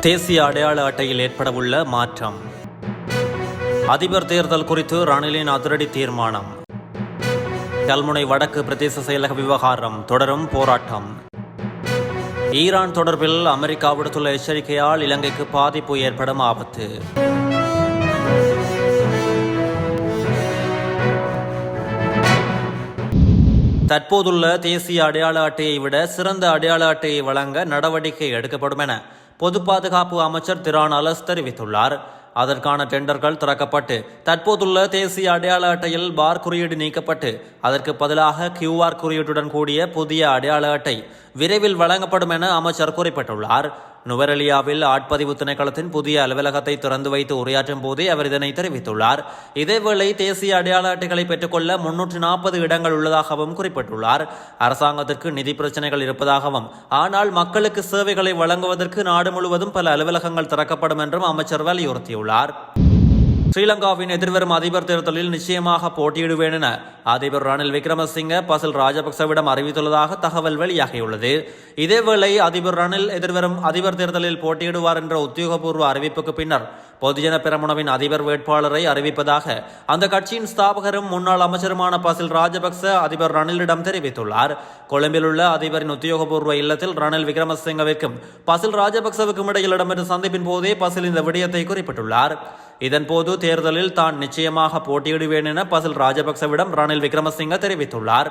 தேசிய அடையாள அட்டையில் ஏற்படவுள்ள மாற்றம். அதிபர் தேர்தல் குறித்து ரணிலின் அதிரடி தீர்மானம். கல்முனை வடக்கு பிரதேச செயலக விவகாரம் தொடரும் போராட்டம். ஈரான் தொடர்பில் அமெரிக்கா விடுத்துள்ள எச்சரிக்கையால் இலங்கைக்கு பாதிப்பு ஏற்படும் ஆபத்து. தற்போதுள்ள தேசிய அடையாள அட்டையை விட சிறந்த அடையாள அட்டையை வழங்க நடவடிக்கை எடுக்கப்படும் என பொது பாதுகாப்பு அமைச்சர் திரான் அலஸ் தெரிவித்துள்ளார். அதற்கான டெண்டர்கள் திறக்கப்பட்டு தற்போதுள்ள தேசிய அடையாள அட்டையில் பார் குறியீடு நீக்கப்பட்டு அதற்கு பதிலாக கியூஆர் குறியீட்டுடன் கூடிய புதிய அடையாள அட்டை விரைவில் வழங்கப்படும் என அமைச்சர் குறிப்பிட்டுள்ளார். நுவரெலியாவில் ஆட்பதிவு திணைக்களத்தின் புதிய அலுவலகத்தை திறந்து வைத்து உரையாற்றும் போதே அவர் இதனை தெரிவித்துள்ளார். இதேவேளை தேசிய அடையாள அட்டைகளை பெற்றுக்கொள்ள முன்னூற்று நாற்பது இடங்கள் உள்ளதாகவும் குறிப்பிட்டுள்ளார். அரசாங்கத்திற்கு நிதி பிரச்சனைகள் இருப்பதாகவும் ஆனால் மக்களுக்கு சேவைகளை வழங்குவதற்கு நாடு முழுவதும் பல அலுவலகங்கள் திறக்கப்படும் என்றும் அமைச்சர் வலியுறுத்தியுள்ளார். ஸ்ரீலங்காவின் எதிர்வரும் அதிபர் தேர்தலில் நிச்சயமாக போட்டியிடுவேன் என அதிபர் ரணில் விக்ரமசிங்க பசில் ராஜபக்சவிடம் அறிவித்துள்ளதாக தகவல் வெளியாகியுள்ளது. இதேவேளை அதிபர் ரணில் எதிர்வரும் அதிபர் தேர்தலில் போட்டியிடுவார் என்ற உத்தியோகபூர்வ அறிவிப்புக்கு பின்னர் பொதுஜன பெரமுனவின் அதிபர் வேட்பாளரை அறிவிப்பதாக அந்த கட்சியின் ஸ்தாபகரும் முன்னாள் அமைச்சருமான பசில் ராஜபக்ச அதிபர் ரணிலிடம் தெரிவித்துள்ளார். கொழும்பில் உள்ள அதிபரின் உத்தியோகபூர்வ இல்லத்தில் ரணில் விக்ரமசிங்கவிற்கும் பசில் ராஜபக்சவுக்கும் இடையில் இடம்பெற்ற சந்திப்பின் போதே பசில் இந்த விடயத்தை குறிப்பிட்டுள்ளார். இதன்போது தேர்தலில் தான் நிச்சயமாக போட்டியிடுவேன் என பசில் ராஜபக்சவிடம் ரணில் விக்ரமசிங்க தெரிவித்துள்ளார்.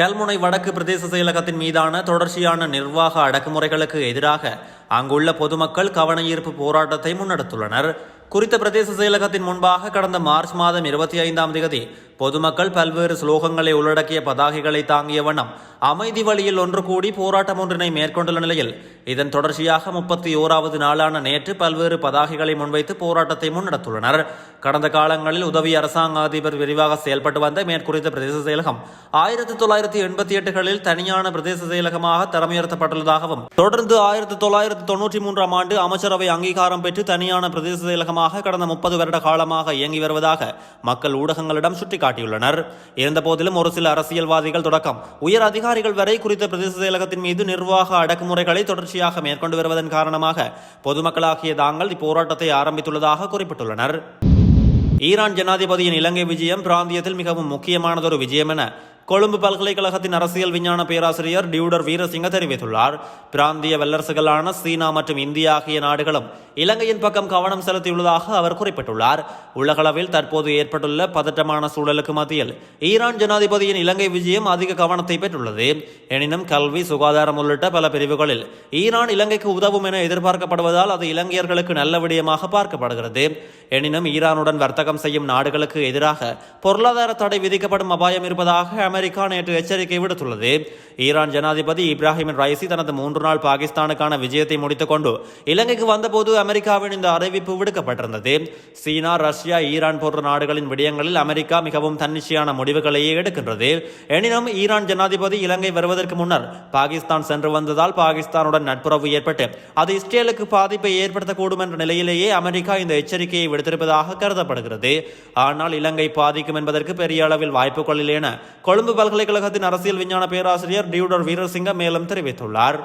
கல்முனை வடக்கு பிரதேச செயலகத்தின் மீதான தொடர்ச்சியான நிர்வாக அடக்குமுறைகளுக்கு எதிராக அங்குள்ள பொதுமக்கள் கவனஈர்ப்பு போராட்டத்தை முன்னெடுத்துள்ளனர். குறித்த பிரதேச செயலகத்தின் முன்பாக கடந்த மார்ச் மாதம் இருபத்தி ஐந்தாம் தேதி பொதுமக்கள் பல்வேறு ஸ்லோகங்களை உள்ளடக்கிய பதாகைகளை தாங்கிய வண்ணம் அமைதி வழியில் ஒன்று கூடி போராட்டம் ஒன்றினை மேற்கொண்டுள்ள நிலையில் இதன் தொடர்ச்சியாக முப்பத்தி ஓராவது நாளான நேற்று பல்வேறு பதாகைகளை முன்வைத்து போராட்டத்தை முன்னெடுத்துள்ளனர். கடந்த காலங்களில் உதவி அரசாங்க அதிபர் விரிவாக செயல்பட்டு வந்த மேற்குறித்த பிரதேச செயலகம் ஆயிரத்தி தொள்ளாயிரத்தி எண்பத்தி எட்டுகளில் தனியான பிரதேச செயலகமாக தரமுயர்த்தப்பட்டுள்ளதாகவும் தொடர்ந்து ஆயிரத்தி தொள்ளாயிரத்தி தொன்னூற்றி மூன்றாம் ஆண்டு அமைச்சரவை அங்கீகாரம் பெற்று தனியான பிரதேச செயலகமாக கடந்த முப்பது வருட காலமாக இயங்கி வருவதாக மக்கள் ஊடகங்களிடம் சுட்டிக்காட்டியுள்ளனர் இருந்தபோதிலும் ஒரு சில அரசியல்வாதிகள் தொடக்கம். உயர் அதிகாரிகள் வரை குறித்த பிரதேச செயலகத்தின் மீது நிர்வாக அடக்குமுறைகளை தொடர்ச்சியாக மேற்கொண்டு வருவதன் காரணமாக பொதுமக்களாகிய தாங்கள் இப்போராட்டத்தை ஆரம்பித்துள்ளதாக குறிப்பிட்டுள்ளனர். ஈரான் ஜனாதிபதியின் இலங்கை விஜயம் பிராந்தியத்தில் மிகவும் முக்கியமானதொரு விஜயம் என கொழும்பு பல்கலைக்கழகத்தின் அரசியல் விஞ்ஞான பேராசிரியர் டியூடர் வீரசிங்க தெரிவித்துள்ளார். பிராந்திய வல்லரசுகளான சீனா மற்றும் இந்தியா ஆகிய நாடுகளும் இலங்கையின் பக்கம் கவனம் செலுத்தியுள்ளதாக அவர் குறிப்பிட்டுள்ளார். உலகளவில் தற்போது ஏற்பட்டுள்ள பதற்றமான சூழலுக்கு மத்தியில் ஈரான் ஜனாதிபதியின் இலங்கை விஜயம் அதிக கவனத்தை பெற்றுள்ளது. எனினும் கல்வி சுகாதாரம் உள்ளிட்ட பல பிரிவுகளில் ஈரான் இலங்கைக்கு உதவும் என எதிர்பார்க்கப்படுவதால் அது இலங்கையர்களுக்கு நல்ல விடயமாக பார்க்கப்படுகிறது. எனினும் ஈரானுடன் வர்த்தகம் செய்யும் நாடுகளுக்கு எதிராக பொருளாதார தடை விதிக்கப்படும் அபாயம் இருப்பதாக அமெரிக்கா நேற்று எச்சரிக்கை விடுத்துள்ளது. ஈரான் ஜனாதிபதி இப்ராஹிம் ரைசி தனது மூன்று நாள் பாகிஸ்தானுக்கான விஜயத்தை முடித்துக் கொண்டு இலங்கைக்கு வந்தபோது அமெரிக்காவின் இந்த அறிவிப்பு விடுக்கப்பட்டிருந்தது. சீனா ரஷ்யா ஈரான் போன்ற நாடுகளின் விடயங்களில் அமெரிக்கா மிகவும் தன்னிச்சையான முடிவுகளையே எடுக்கின்றது. எனினும் ஈரான் ஜனாதிபதி இலங்கை வருவதற்கு முன்னர் பாகிஸ்தான் சென்று வந்ததால் பாகிஸ்தானுடன் நட்புறவு ஏற்பட்டு அது இஸ்ரேலுக்கு பாதிப்பை ஏற்படுத்தக்கூடும் என்ற நிலையிலேயே அமெரிக்கா இந்த எச்சரிக்கையை விடுத்திருப்பதாக கருதப்படுகிறது. ஆனால் இலங்கை பாதிக்கும் என்பதற்கு பெரிய அளவில் வாய்ப்புகள் இல்லை என கொழும்பு பல்கலைக்கழகத்தின் அரசியல் விஞ்ஞான பேராசிரியர் டியூடர் வீரசிங்க மேலும் தெரிவித்துள்ளார்.